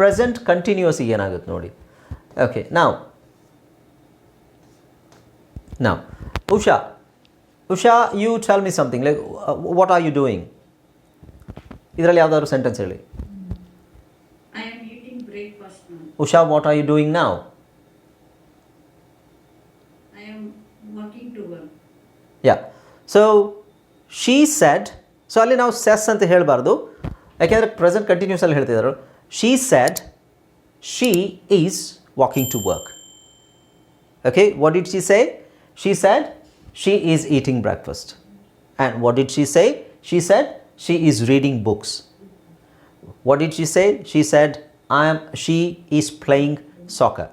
Present continuous ಏನಾಗುತ್ತೆ ನೋಡಿ. Okay ನಾವು ನಾವು Usha Usha you tell me something like what are you doing ಇದರಲ್ಲಿ ಯಾವುದಾದ್ರು ಸೆಂಟೆನ್ಸ್ ಹೇಳಿ. Usha what are you doing ನಾವು. Yeah so she said so ಅಲ್ಲಿ ನಾವು ಸೆಸ್ ಅಂತ ಹೇಳಬಾರ್ದು. ಯಾಕೆಂದರೆ ಪ್ರೆಸೆಂಟ್ ಕಂಟಿನ್ಯೂಸ್ ಅಲ್ಲಿ ಹೇಳ್ತಿದ್ದಾರೆ she said she is walking to work. Okay, what did she say? She said she is eating breakfast. And what did she say? She said she is reading books. What did she say? She said I am she is playing soccer.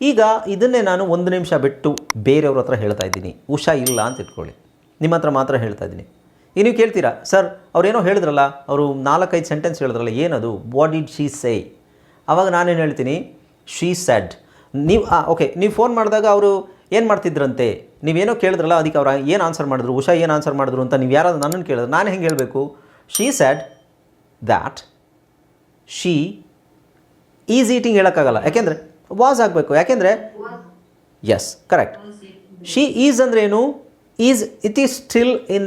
ಈಗ ಇದನ್ನೇ ನಾನು ಒಂದು ನಿಮಿಷ ಬಿಟ್ಟು ಬೇರೆಯವ್ರ ಹತ್ರ ಹೇಳ್ತಾ ಇದ್ದೀನಿ ಉಷಾ ಇಲ್ಲ ಅಂತ ಇಟ್ಕೊಳ್ಳಿ ನಿಮ್ಮ ಹತ್ರ ಮಾತ್ರ ಹೇಳ್ತಾ ಇದ್ದೀನಿ ಈಗ ನೀವು ಕೇಳ್ತೀರಾ, ಸರ್, ಅವ್ರೇನೋ ಹೇಳಿದ್ರಲ್ಲ, ಅವರು ನಾಲ್ಕೈದು ಸೆಂಟೆನ್ಸ್ ಹೇಳಿದ್ರಲ್ಲ, ಏನದು? ವಾಟ್ ಡಿಡ್ ಶೀ ಸೇ ಆವಾಗ ನಾನೇನು ಹೇಳ್ತೀನಿ ಶೀ ಸ್ಯಾಡ್ ನೀವು ಓಕೆ ನೀವು ಫೋನ್ ಮಾಡಿದಾಗ ಅವರು ಏನು ಮಾಡ್ತಿದ್ರಂತೆ? ನೀವೇನೋ ಕೇಳಿದ್ರಲ್ಲ, ಅದಕ್ಕೆ ಅವ್ರು ಏನು ಆನ್ಸರ್ ಮಾಡಿದ್ರು? ಉಷಾ ಏನು ಆನ್ಸರ್ ಮಾಡಿದ್ರು ಅಂತ ನೀವು ಯಾರಾದ್ರು ನನ್ನನ್ನು ಕೇಳಿದ್ರು ನಾನು ಹೆಂಗೆ ಹೇಳಬೇಕು? She said that she is eating ಹೇಳೋಕ್ಕಾಗಲ್ಲ. ಯಾಕೆಂದರೆ ವಾಸ್ ಆಗಬೇಕು. ಯಾಕೆಂದರೆ ಎಸ್ ಕರೆಕ್ಟ್ ಶೀ ಈಸ್ ಅಂದ್ರೇನು is it is still in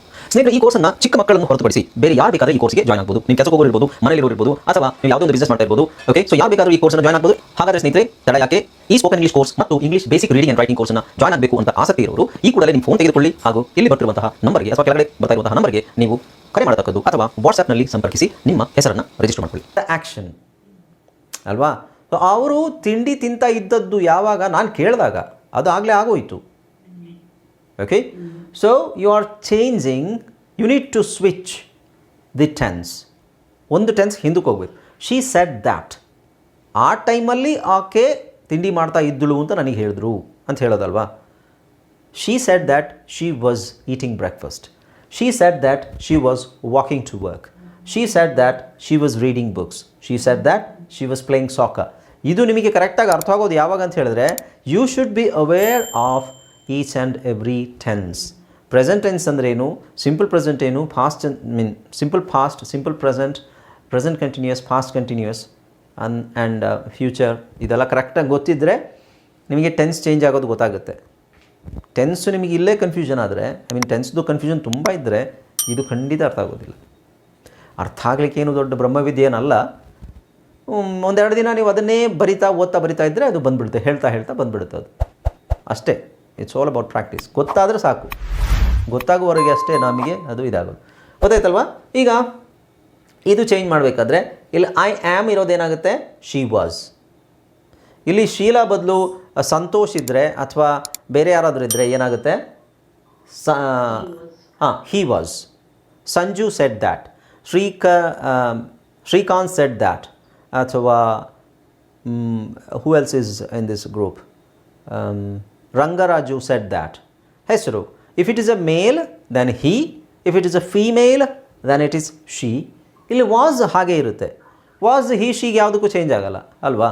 ಸ್ನೇಹಿತರೆ, ಈ ಕೋರ್ಸನ್ನ ಚಿಕ್ಕ ಮಕ್ಕಳನ್ನು ಹೊರತುಪಡಿಸಿ ಬೇರೆ ಯಾರು ಬೇಕಾದ್ರೆ ಈ ಕೋರ್ಸ್ಗೆ ಜಾಯ್ನ್ ಆಗಬಹುದು ನೀವು ಕೆಲಸಕ್ಕೆ ಹೋಗಿರ್ಬೋದು ಮನೆಯಲ್ಲಿ ಇರ್ಬೋದು, ಅಥವಾ ನೀವು ಯಾವುದೋ ಒಂದು ಬಿಸ್ನೆಸ್ ಮಾಡ್ತಾ ಇರ್ಬೋದು ಓಕೆ ಸೊ ಯಾರು ಬೇಕಾದ್ರೂ ಈ ಕೋರ್ಸ್ನ ಜಾಯ್ನ್ ಆಗಬಹುದು ಹಾಗಾದ್ರೆ ಸ್ನೇಹಿತರೆ, ತಡ ಯಾಕೆ? ಈ ಸ್ಪೋಕನ್ ಇಂಗ್ಲಿಷ್ ಕೋರ್ಸ್ ಮತ್ತು English basic reading and writing ಕೋರ್ಸ್ನ ಜಾಯ್ನ್ ಆಗಬೇಕು ಅಂತ ಆಸಕ್ತಿ ಇರೋರು, ಈ ಕೂಡಲೇ ನಿಮ್ಮ ಫೋನ್ ತೆಗೆದುಕೊಳ್ಳಿ ಹಾಗೂ ಇಲ್ಲಿ ಬರ್ತಿರುವಂತಹ ನಂಬರ್ಗೆ ಅಥವಾ ಕೆಳಗಡೆ ಬರ್ತಾ ಇರುವಂತಹ ನಂಬರ್ಗೆ ನೀವು ಕರೆ ಮಾಡತಕ್ಕದ್ದು ಅಥವಾ ವಾಟ್ಸ್ಆ್ಯಪ್ನಲ್ಲಿ ಸಂಪರ್ಕಿಸಿ ನಿಮ್ಮ ಹೆಸರನ್ನು ರಿಜಿಸ್ಟರ್ ಮಾಡ್ಕೊಳ್ಳಿ. ಆಕ್ಷನ್ ಅಲ್ವಾ? ಅವರು ತಿಂಡಿ ತಿಂತ ಇದ್ದದ್ದು ಯಾವಾಗ? ನಾನು ಕೇಳಿದಾಗ. ಅದು ಆಗಲೇ ಆಗೋಯ್ತು. Okay So you are changing you need to switch the tense ಒಂದು ಟೆನ್ಸ್ ಹಿಂದಕ್ಕೆ ಹೋಗ್ಬೇಕು. ಶಿ ಸೆಟ್ ದ್ಯಾಟ್ ಆ ಟೈಮಲ್ಲಿ ಆಕೆ ತಿಂಡಿ ಮಾಡ್ತಾ ಇದ್ದಳು ಅಂತ ನನಗೆ ಹೇಳಿದ್ರು ಅಂತ ಹೇಳೋದಲ್ವಾ? She said that she was eating breakfast she said that she was walking to work she said that she was reading books she said that she was playing soccer ಇದು ನಿಮಗೆ ಕರೆಕ್ಟಾಗಿ ಅರ್ಥ ಆಗೋದು ಯಾವಾಗ ಅಂತ ಹೇಳಿದ್ರೆ you should be aware of each and every tense present tense ಅಂದ್ರೇನು? Simple present ಏನು? Past mean simple past simple present present continuous past continuous an and future ಇದೆಲ್ಲ ಕರೆಕ್ಟಾಗಿ ಗೊತ್ತಿದ್ದರೆ ನಿಮಗೆ ಟೆನ್ಸ್ ಚೇಂಜ್ ಆಗೋದು ಗೊತ್ತಾಗುತ್ತೆ. ಟೆನ್ಸು ನಿಮಗೆ ಇಲ್ಲೇ ಕನ್ಫ್ಯೂಷನ್ ಆದರೆ ಐ ಮೀನ್ ಟೆನ್ಸ್ದು ಕನ್ಫ್ಯೂಷನ್ ತುಂಬ ಇದ್ದರೆ ಇದು ಖಂಡಿತ ಅರ್ಥ ಆಗೋದಿಲ್ಲ. ಅರ್ಥ ಆಗಲಿಕ್ಕೆ ಏನು ದೊಡ್ಡ ಬ್ರಹ್ಮವಿದ್ಯೆ ಏನಲ್ಲ ಒಂದೆರಡು ದಿನ ನೀವು ಅದನ್ನೇ ಬರಿತಾ ಓದ್ತಾ ಬರಿತಾ ಇದ್ದರೆ ಅದು ಬಂದುಬಿಡುತ್ತೆ, ಹೇಳ್ತಾ ಹೇಳ್ತಾ ಬಂದುಬಿಡುತ್ತೆ ಅದು. ಅಷ್ಟೇ. ಇಟ್ಸ್ ಆಲ್ ಅಬೌಟ್ ಪ್ರಾಕ್ಟೀಸ್ ಗೊತ್ತಾದರೆ ಸಾಕು. ಗೊತ್ತಾಗುವವರೆಗೆ ಅಷ್ಟೇ ನಮಗೆ ಅದು ಇದಾಗೋದು. ಗೊತ್ತಾಯ್ತಲ್ವಾ? ಈಗ ಇದು ಚೇಂಜ್ ಮಾಡಬೇಕಾದ್ರೆ ಇಲ್ಲಿ ಐ ಆ್ಯಮ್ ಇರೋದೇನಾಗುತ್ತೆ? ಶಿ ವಾಸ್ ಇಲ್ಲಿ ಶೀಲಾ ಬದಲು ಸಂತೋಷ್ ಇದ್ದರೆ ಅಥವಾ ಬೇರೆ ಯಾರಾದರೂ ಇದ್ದರೆ ಏನಾಗುತ್ತೆ? ಸ ಹಾಂ he was Sanju said that ಶ್ರೀಕ Srikanth said that ಅಥವಾ who else is in this group Rangaraju said that ಹೆಸರು if it is a male then he if it is a female then it is she ಇಲ್ಲಿ was ಹಾಗೆ ಇರುತ್ತೆ. Was he ಶೀಗೆ ಯಾವುದಕ್ಕೂ change ಆಗಲ್ಲ, ಅಲ್ವಾ?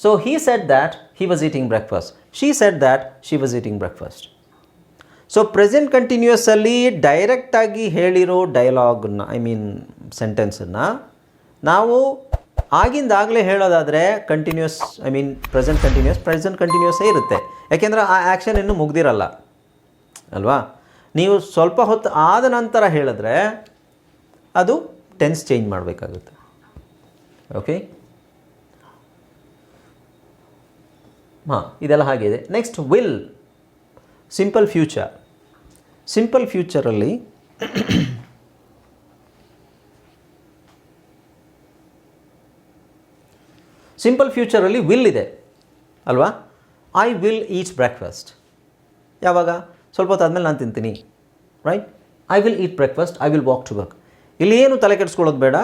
So he said that he was eating breakfast she said that she was eating breakfast so present ಕಂಟಿನ್ಯೂಸಲ್ಲಿ ಡೈರೆಕ್ಟಾಗಿ ಹೇಳಿರೋ ಡೈಲಾಗ್ನ ಐ ಮೀನ್ ಸೆಂಟೆನ್ಸನ್ನು ನಾವು ಆಗಿಂದಾಗಲೇ ಹೇಳೋದಾದರೆ continuous I mean present continuous present ಕಂಟಿನ್ಯೂಸೇ ಇರುತ್ತೆ. ಯಾಕೆಂದರೆ ಆ ಆ್ಯಕ್ಷನ್ ಇನ್ನೂ ಮುಗ್ದಿರಲ್ಲ. ಅಲ್ವಾ? ನೀವು ಸ್ವಲ್ಪ ಹೊತ್ತು ಆದ ನಂತರ ಹೇಳಿದ್ರೆ ಅದು ಟೆನ್ಸ್ ಚೇಂಜ್ ಮಾಡಬೇಕಾಗುತ್ತೆ. ಓಕೆ ಹಾಂ, ಇದೆಲ್ಲ ಹಾಗಿದೆ next will simple future simple ಫ್ಯೂಚರಲ್ಲಿ simple ಫ್ಯೂಚರಲ್ಲಿ ವಿಲ್ ಇದೆ. ಅಲ್ವಾ? ಐ ವಿಲ್ ಈಟ್ ಬ್ರೇಕ್ಫಾಸ್ಟ್ ಯಾವಾಗ? ಸ್ವಲ್ಪ ಹೊತ್ತು ಆದಮೇಲೆ ನಾನು ತಿಂತೀನಿ. Right I will eat breakfast I will walk to work ಇಲ್ಲಿ ಏನು ತಲೆ ಕೆಡಿಸ್ಕೊಳ್ಳೋದು ಬೇಡ?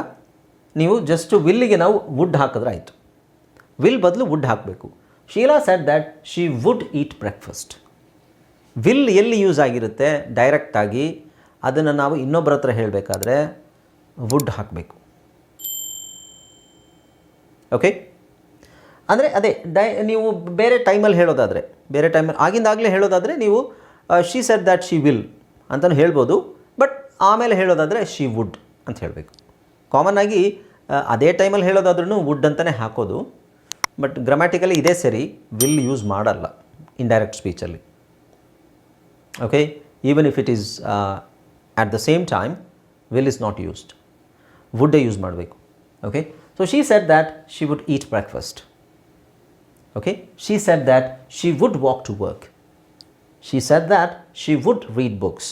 ನೀವು ಜಸ್ಟ್ ವಿಲ್ಲಿಗೆ ನಾವು ವುಡ್ ಹಾಕಿದ್ರೆ ಆಯಿತು. ವಿಲ್ ಬದಲು ವುಡ್ ಹಾಕಬೇಕು. Sheela said that she would eat breakfast will ಎಲ್ಲಿ ಯೂಸ್ ಆಗಿರುತ್ತೆ? ಡೈರೆಕ್ಟಾಗಿ ಅದನ್ನು ನಾವು ಇನ್ನೊಬ್ಬರ ಹತ್ರ ಹೇಳಬೇಕಾದ್ರೆ ವುಡ್ ಹಾಕಬೇಕು. ಓಕೆ ಅಂದರೆ ಅದೇ, ಡೈ ನೀವು ಬೇರೆ ಟೈಮಲ್ಲಿ ಹೇಳೋದಾದರೆ, ಬೇರೆ ಟೈಮಲ್ಲಿ, ಆಗಿಂದಾಗಲೇ ಹೇಳೋದಾದರೆ ನೀವು she said that she will ಅಂತಲೂ ಹೇಳ್ಬೋದು ಬಟ್ ಆಮೇಲೆ ಹೇಳೋದಾದರೆ ಶಿ ವುಡ್ ಅಂತ ಹೇಳಬೇಕು. ಕಾಮನ್ ಆಗಿ ಅದೇ ಟೈಮಲ್ಲಿ ಹೇಳೋದಾದ್ರೂ ವುಡ್ ಅಂತಲೇ ಹಾಕೋದು ಬಟ್ ಗ್ರಾಮ್ಯಾಟಿಕಲಿ ಇದೇ ಸರಿ ವಿಲ್ ಯೂಸ್ ಮಾಡಲ್ಲ indirect ಸ್ಪೀಚಲ್ಲಿ okay even if it is at the same time will is not used ವುಡ್ಡೇ use ಮಾಡಬೇಕು. Okay so she said that she would eat breakfast. okay she said that she would walk to work she said that she would read books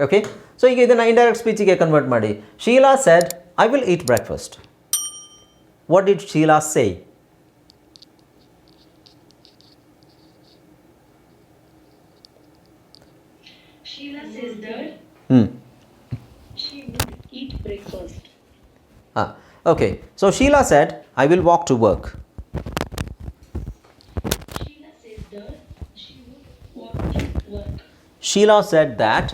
okay so ಈಗ ಇದನ್ನು indirect ಸ್ಪೀಚಿಗೆ convert ಮಾಡಿ Sheila said I will eat breakfast what did Sheila say Sheila says that ಹ್ಞೂ she would eat breakfast. Ah, okay. So Sheila said, I Sheila said that,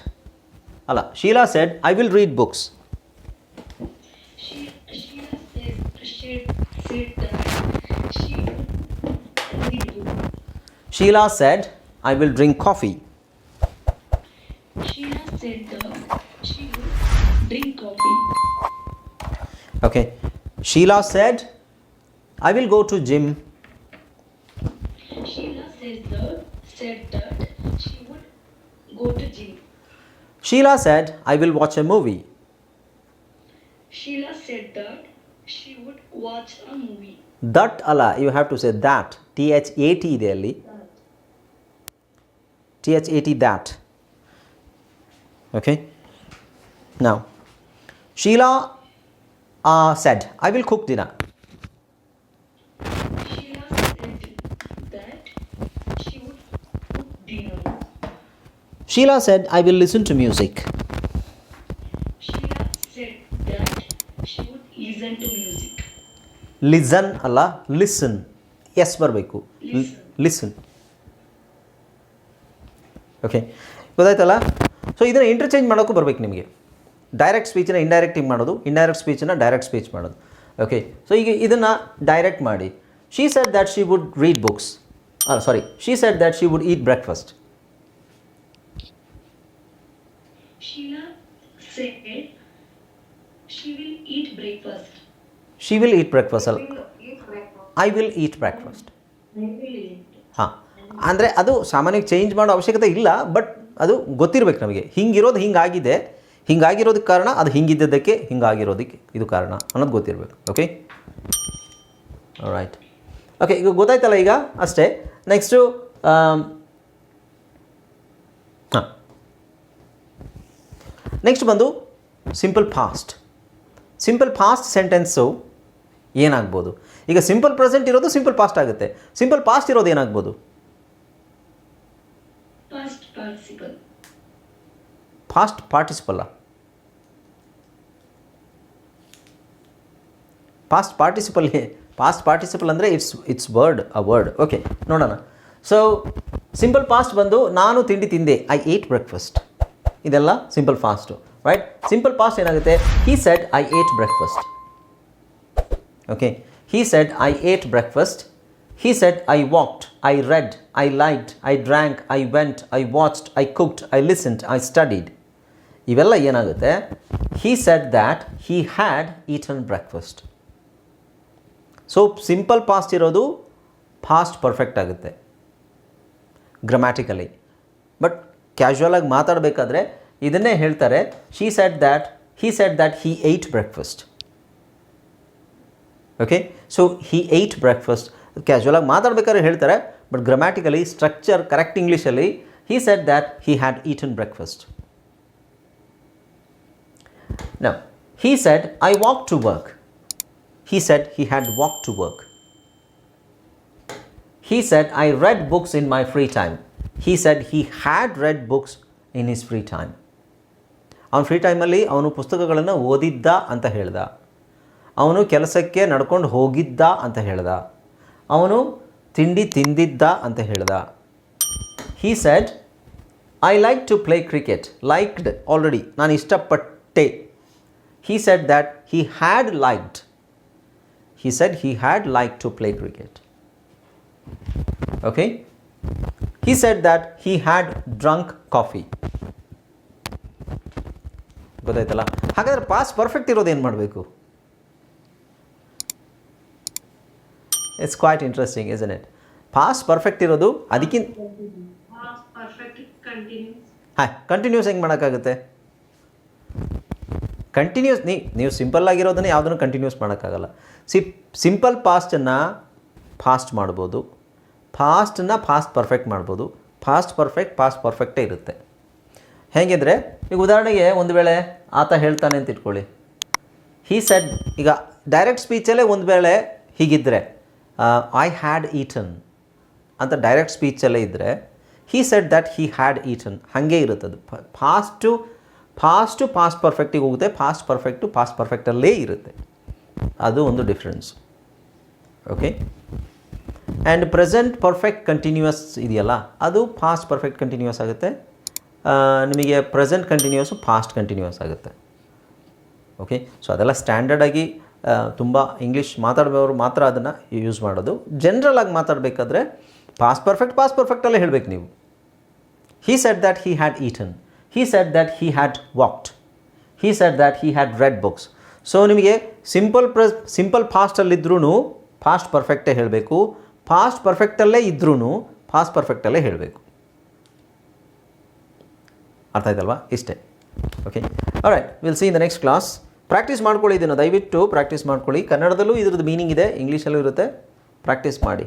Allah, Sheila said, I will read books. She, Sheila says, she said that she would read book. Sheila said, I will drink coffee. Sheila said that she would drink coffee. Okay. Sheila said, I will go to gym. Sheila says that said that she would Go to gym. Sheila said, I will watch a movie. Sheila said that she would watch a movie. That Allah, you have to say that. T H A T really. T H A T that. Okay. Now, Sheila uh, said, I will cook dinner. Sheila said, I will listen to music. Sheila said that she would listen to music. Listen ಅಲ್ಲ listen S ಬರಬೇಕು. Listen okay ಗೊತ್ತಾಯ್ತಲ್ಲ? So ಇದನ್ನು interchange ಮಾಡೋಕ್ಕೂ ಬರಬೇಕು ನಿಮಗೆ. Direct ಸ್ಪೀಚನ್ನ indirect ಹಿಂಗೆ ಮಾಡೋದು ಇಂಡೈರೆಕ್ಟ್ ಸ್ಪೀಚನ್ನ ಡೈರೆಕ್ಟ್ ಸ್ಪೀಚ್ ಮಾಡೋದು. ಓಕೆ ಸೊ ಈಗ ಇದನ್ನು ಡೈರೆಕ್ಟ್ ಮಾಡಿ. She said that she would read books sorry she said that she would eat breakfast Sheila said she will eat breakfast. She will eat eat breakfast. I will eat breakfast. ಹಾಂ. ಅಂದರೆ ಅದು ಸಾಮಾನ್ಯವಾಗಿ change ಮಾಡೋ ಅವಶ್ಯಕತೆ ಇಲ್ಲ but ಅದು ಗೊತ್ತಿರಬೇಕು ನಮಗೆ. ಹಿಂಗಿರೋದು ಹಿಂಗಾಗಿದೆ. ಹಿಂಗಾಗಿರೋದಕ್ಕೆ ಕಾರಣ ಅದು ಹಿಂಗಿದ್ದದ್ದಕ್ಕೆ ಹಿಂಗಾಗಿರೋದಕ್ಕೆ ಇದು ಕಾರಣ ಅನ್ನೋದು ಗೊತ್ತಿರಬೇಕು. ಓಕೆ ರೈಟ್ ಓಕೆ ಈಗ ಗೊತ್ತಾಯ್ತಲ್ಲ ಈಗ? ಅಷ್ಟೇ. ನೆಕ್ಸ್ಟು ಹಾಂ. ನೆಕ್ಸ್ಟ್ ಬಂದು simple past simple past sentence ಏನಾಗ್ಬೋದು? ಈಗ ಸಿಂಪಲ್ ಪ್ರೆಸೆಂಟ್ ಇರೋದು ಸಿಂಪಲ್ ಪಾಸ್ಟ್ ಆಗುತ್ತೆ. ಸಿಂಪಲ್ ಪಾಸ್ಟ್ ಇರೋದು ಏನಾಗ್ಬೋದು? ಪಾಸ್ಟ್. ಫಾಸ್ಟ್ ಪಾರ್ಟಿಸಿಪಲ್ಲ ಪಾಸ್ಟ್ ಪಾರ್ಟಿಸಿಪಲ್ ಪಾಸ್ಟ್ ಪಾರ್ಟಿಸಿಪಲ್ ಅಂದರೆ it's it's word a word okay ನೋಡೋಣ. ಸೊ ಸಿಂಪಲ್ ಪಾಸ್ಟ್ ಬಂದು ನಾನು ತಿಂಡಿ ತಿಂದೆ. ಐ ಏಟ್ ಬ್ರೇಕ್ಫಾಸ್ಟ್ ಇದೆಲ್ಲ simple past right simple past ಏನಾಗುತ್ತೆ? He said I ate breakfast okay He said I ate breakfast He said I walked I read I liked I drank I went I watched I cooked I listened I studied ಇವೆಲ್ಲ ಏನಾಗುತ್ತೆ? He said that he had eaten breakfast so simple past ಇರೋದು past perfect ಆಗುತ್ತೆ. Grammatically but casual ಆಗಿ ಮಾತಾಡಬೇಕಾದ್ರೆ ಇದನ್ನೇ ಹೇಳ್ತಾರೆ she said that he said that he ate breakfast okay so he ate breakfast casual ಆಗಿ ಮಾತಾಡ್ಬೇಕಾದ್ರೆ ಹೇಳ್ತಾರೆ ಬಟ್ ಗ್ರಾಮ್ಯಾಟಿಕಲಿ ಸ್ಟ್ರಕ್ಚರ್ ಕರೆಕ್ಟ್ ಇಂಗ್ಲೀಷಲ್ಲಿ he said that he had eaten ಬ್ರೇಕ್ಫಾಸ್ಟ್ನ he said I walk to work he said he had walk to work he said I read books in my free time he said he had read books in his free time ಅವನು free ಟೈಮಲ್ಲಿ ಅವನು ಪುಸ್ತಕಗಳನ್ನು ಓದಿದ್ದ ಅಂತ ಹೇಳ್ದ. ಅವನು ಕೆಲಸಕ್ಕೆ ನಡ್ಕೊಂಡು ಹೋಗಿದ್ದ ಅಂತ ಹೇಳ್ದ. ಅವನು ತಿಂಡಿ ತಿಂದಿದ್ದ ಅಂತ ಹೇಳ್ದ. He said I like to play cricket liked already ನಾನು ಇಷ್ಟಪಟ್ಟೆ. He said that he had liked he said he had like to play cricket okay he said that he had drunk coffee. ಗೊತ್ತಾಯ್ತಲ್ಲ? ಹಾಗಾದ್ರೆ pass perfect ಇರೋದು ಏನು ಮಾಡಬೇಕು? It's quite interesting is it past perfect ಇರೋದು ಅದಕ್ಕಿಂತ. ಹಾಂ continuous ಹೆಂಗೆ ಮಾಡೋಕ್ಕಾಗುತ್ತೆ? ಕಂಟಿನ್ಯೂಸ್ ನೀ ನೀವು ಸಿಂಪಲ್ ಆಗಿರೋದನ್ನ ಯಾವುದನ್ನು ಕಂಟಿನ್ಯೂಸ್ ಮಾಡೋಕ್ಕಾಗಲ್ಲ. ಸಿ ಸಿಂಪಲ್ ಪಾಸ್ಟನ್ನು ಫಾಸ್ಟ್ ಮಾಡ್ಬೋದು. ಫಾಸ್ಟನ್ನು ಪಾಸ್ಟ್ ಪರ್ಫೆಕ್ಟ್ ಮಾಡ್ಬೋದು. ಪಾಸ್ಟ್ ಪರ್ಫೆಕ್ಟ್ ಪಾಸ್ಟ್ ಪರ್ಫೆಕ್ಟೇ ಇರುತ್ತೆ. ಹೇಗಿದ್ರೆ, ಈಗ ಉದಾಹರಣೆಗೆ ಒಂದು ವೇಳೆ ಆತ ಹೇಳ್ತಾನೆ ಅಂತ ಇಟ್ಕೊಳ್ಳಿ. ಹೀ ಸೆಡ್ ಈಗ ಡೈರೆಕ್ಟ್ ಸ್ಪೀಚಲ್ಲೇ ಒಂದು ವೇಳೆ ಹೀಗಿದ್ದರೆ ಐ ಹ್ಯಾಡ್ ಈಟನ್ ಅಂತ ಡೈರೆಕ್ಟ್ ಸ್ಪೀಚಲ್ಲೇ ಇದ್ದರೆ he said that he had eaten ಹಾಗೆ ಇರುತ್ತದು ಫಾಸ್ಟು ಫಾಸ್ಟು ಪಾಸ್ಟ್ ಪರ್ಫೆಕ್ಟಿಗೆ ಹೋಗುತ್ತೆ. ಫಾಸ್ಟ್ ಪರ್ಫೆಕ್ಟು ಪಾಸ್ಟ್ ಪರ್ಫೆಕ್ಟಲ್ಲೇ ಇರುತ್ತೆ. ಅದು ಒಂದು difference okay and present perfect continuous ಇದೆಯಲ್ಲ? ಅದು ಫಾಸ್ಟ್ ಪರ್ಫೆಕ್ಟ್ ಕಂಟಿನ್ಯೂಯಸ್ ಆಗುತ್ತೆ. ನಿಮಗೆ ಪ್ರೆಸೆಂಟ್ ಕಂಟಿನ್ಯೂಯಸ್ಸು ಫಾಸ್ಟ್ ಕಂಟಿನ್ಯೂಯಸ್ ಆಗುತ್ತೆ. ಓಕೆ ಸೊ ಅದೆಲ್ಲ ಸ್ಟ್ಯಾಂಡರ್ಡಾಗಿ ತುಂಬ ಇಂಗ್ಲೀಷ್ ಮಾತಾಡುವವರು ಮಾತ್ರ ಅದನ್ನು ಯೂಸ್ ಮಾಡೋದು. ಜನರಲ್ ಆಗಿ ಮಾತಾಡಬೇಕಾದ್ರೆ ಪಾಸ್ಟ್ ಪರ್ಫೆಕ್ಟ್ ಪಾಸ್ಟ್ ಪರ್ಫೆಕ್ಟಲ್ಲೇ ಹೇಳಬೇಕು ನೀವು. He said that he had eaten he said that he had walked he said that he had read books so ನಿಮಗೆ ಸಿಂಪಲ್ ಪ್ರ ಸಿಂಪಲ್ ಫಾಸ್ಟಲ್ಲಿದ್ರೂ ಫಾಸ್ಟ್ ಪರ್ಫೆಕ್ಟೇ ಹೇಳಬೇಕು. ಫಾಸ್ಟ್ ಪರ್ಫೆಕ್ಟಲ್ಲೇ ಇದ್ರೂ ಪಾಸ್ಟ್ ಪರ್ಫೆಕ್ಟಲ್ಲೇ ಹೇಳಬೇಕು. ಅರ್ಥ ಆಯ್ತಲ್ವಾ? ಇಷ್ಟೇ. Okay right will see in the next class practice ಮಾಡ್ಕೊಳ್ಳಿ ಇದನ್ನು. ದಯವಿಟ್ಟು ಪ್ರಾಕ್ಟೀಸ್ ಮಾಡ್ಕೊಳ್ಳಿ. ಕನ್ನಡದಲ್ಲೂ ಇದ್ರದ್ದು ಮೀನಿಂಗ್ ಇದೆ ಇಂಗ್ಲೀಷಲ್ಲೂ ಇರುತ್ತೆ. ಪ್ರಾಕ್ಟೀಸ್ ಮಾಡಿ.